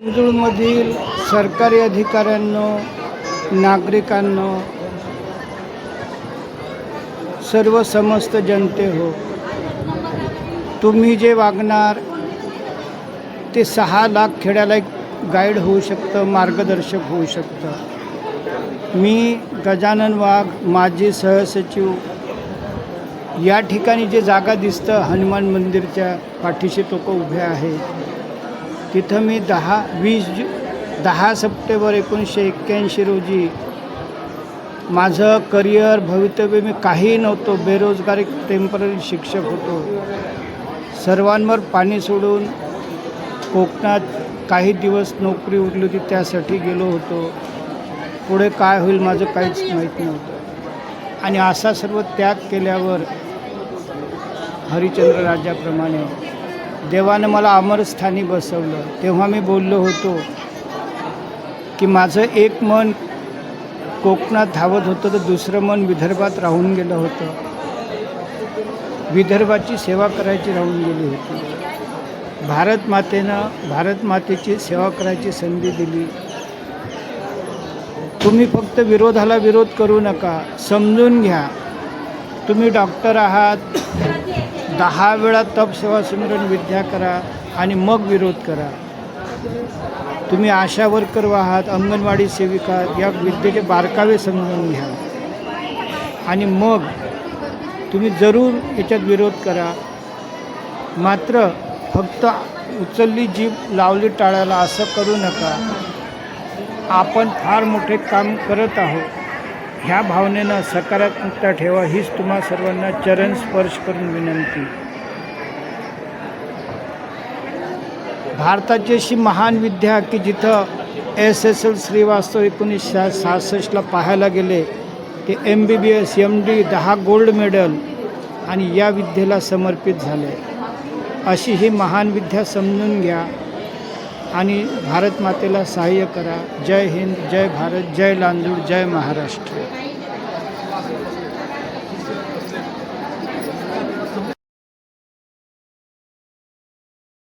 मंजूळमधील सरकारी अधिकाऱ्यांनो नागरिकांनो सर्व समस्त जनते हो तुम्ही जे वागणार ते सहा लाख खेड्याला एक गाईड होऊ शकतं मार्गदर्शक होऊ शकतं. मी गजानन वाघ माजी सहसचिव या ठिकाणी जे जागा दिसतं हनुमान मंदिरच्या पाठीशी लोक उभे आहे. तिथं मी दहा वीस जु दहा सप्टेंबर एकोणीसशे एक्क्याऐंशी रोजी माझं करिअर भवितव्य मी काही नव्हतो बेरोजगारी टेंपररी शिक्षक होतो. सर्वांवर पाणी सोडून कोकणात काही दिवस नोकरी उरली होती त्यासाठी गेलो होतो. पुढे काय होईल माझं काहीच माहीत नव्हतं. आणि असा सर्व त्याग केल्यावर हरिचंद्र राजाप्रमाणे देवानं मला अमरस्थानी बसवलं. तेव्हा मी बोललो होतो की माझं एक मन कोकणात धावत होतं तर दुसरं मन विदर्भात राहून गेलं होतं. विदर्भाची सेवा करायची राहून गेली होती. भारत मातेनं भारत मातेची सेवा करायची संधी दिली. तुम्ही फक्त विरोधाला विरोध करू नका समजून घ्या. तुम्ही डॉक्टर आहात. दहा वेळा तप सेवा सिमरन विद्या करा आणि मग विरोध करा. तुम्ही आशा वर्कर आहात अंगणवाडी सेविका या विद्येचे बारकावे समजून घ्या. आणि मग तुम्ही जरूर याच्यात विरोध करा. मात्र फक्त उचलली जीभ लावली टाळायला असं करू नका. आपण फार मोठे काम करत आहोत. ह्या भावनेनं सकारात्मकता ठेवा हीच तुम्हा सर्वांना चरण स्पर्श करून विनंती. भारताची अशी महान विद्या की जिथं एस एस एल श्रीवास्तव एकोणीसशे सहासष्टला पाहायला गेले ते M B B S M D दहा गोल्ड मेडल आणि या विद्येला समर्पित झाले. अशी ही महान विद्या समजून घ्या. आणि भारत मातेला सहाय्य करा. जय हिंद जय भारत जय लांजूर जय महाराष्ट्र.